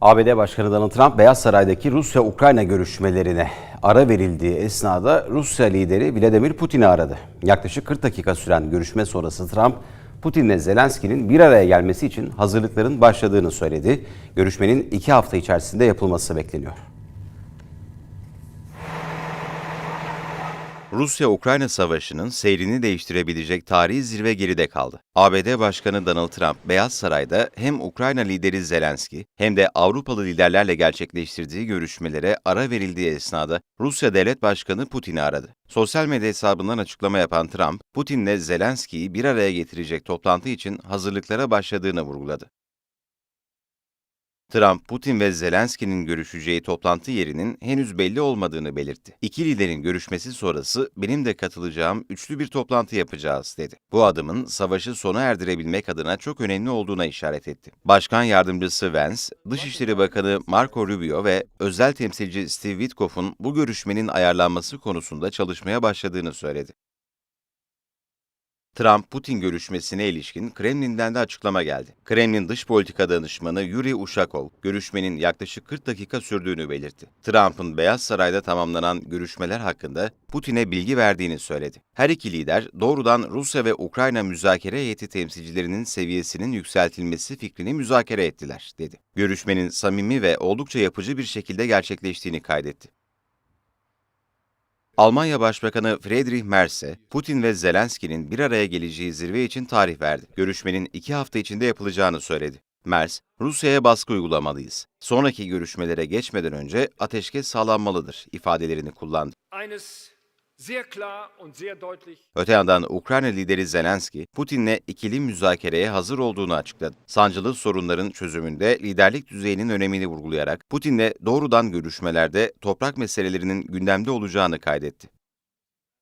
ABD Başkanı Donald Trump, Beyaz Saray'daki Rusya-Ukrayna görüşmelerine ara verildiği esnada Rusya lideri Vladimir Putin'i aradı. Yaklaşık 40 dakika süren görüşme sonrası Trump, Putin'le Zelenski'nin bir araya gelmesi için hazırlıkların başladığını söyledi. Görüşmenin iki hafta içerisinde yapılması bekleniyor. Rusya-Ukrayna savaşının seyrini değiştirebilecek tarihi zirve geride kaldı. ABD Başkanı Donald Trump, Beyaz Saray'da hem Ukrayna lideri Zelenski hem de Avrupalı liderlerle gerçekleştirdiği görüşmelere ara verildiği esnada Rusya Devlet Başkanı Putin'i aradı. Sosyal medya hesabından açıklama yapan Trump, Putin'le Zelenski'yi bir araya getirecek toplantı için hazırlıklara başladığını vurguladı. Trump, Putin ve Zelenski'nin görüşeceği toplantı yerinin henüz belli olmadığını belirtti. İki liderin görüşmesi sonrası benim de katılacağım üçlü bir toplantı yapacağız dedi. Bu adımın savaşı sona erdirebilmek adına çok önemli olduğuna işaret etti. Başkan yardımcısı Vance, Dışişleri Bakanı Marco Rubio ve özel temsilci Steve Witkoff'un bu görüşmenin ayarlanması konusunda çalışmaya başladığını söyledi. Trump-Putin görüşmesine ilişkin Kremlin'den de açıklama geldi. Kremlin dış politika danışmanı Yuri Ushakov, görüşmenin yaklaşık 40 dakika sürdüğünü belirtti. Trump'ın Beyaz Saray'da tamamlanan görüşmeler hakkında Putin'e bilgi verdiğini söyledi. Her iki lider doğrudan Rusya ve Ukrayna müzakere heyeti temsilcilerinin seviyesinin yükseltilmesi fikrini müzakere ettiler, dedi. Görüşmenin samimi ve oldukça yapıcı bir şekilde gerçekleştiğini kaydetti. Almanya Başbakanı Friedrich Merz, Putin ve Zelenski'nin bir araya geleceği zirve için tarih verdi. Görüşmenin iki hafta içinde yapılacağını söyledi. Merz, Rusya'ya baskı uygulamalıyız. Sonraki görüşmelere geçmeden önce ateşkes sağlanmalıdır ifadelerini kullandı. eines Öte yandan Ukrayna lideri Zelenski, Putin'le ikili müzakereye hazır olduğunu açıkladı. Sancılı sorunların çözümünde liderlik düzeyinin önemini vurgulayarak Putin'le doğrudan görüşmelerde toprak meselelerinin gündemde olacağını kaydetti.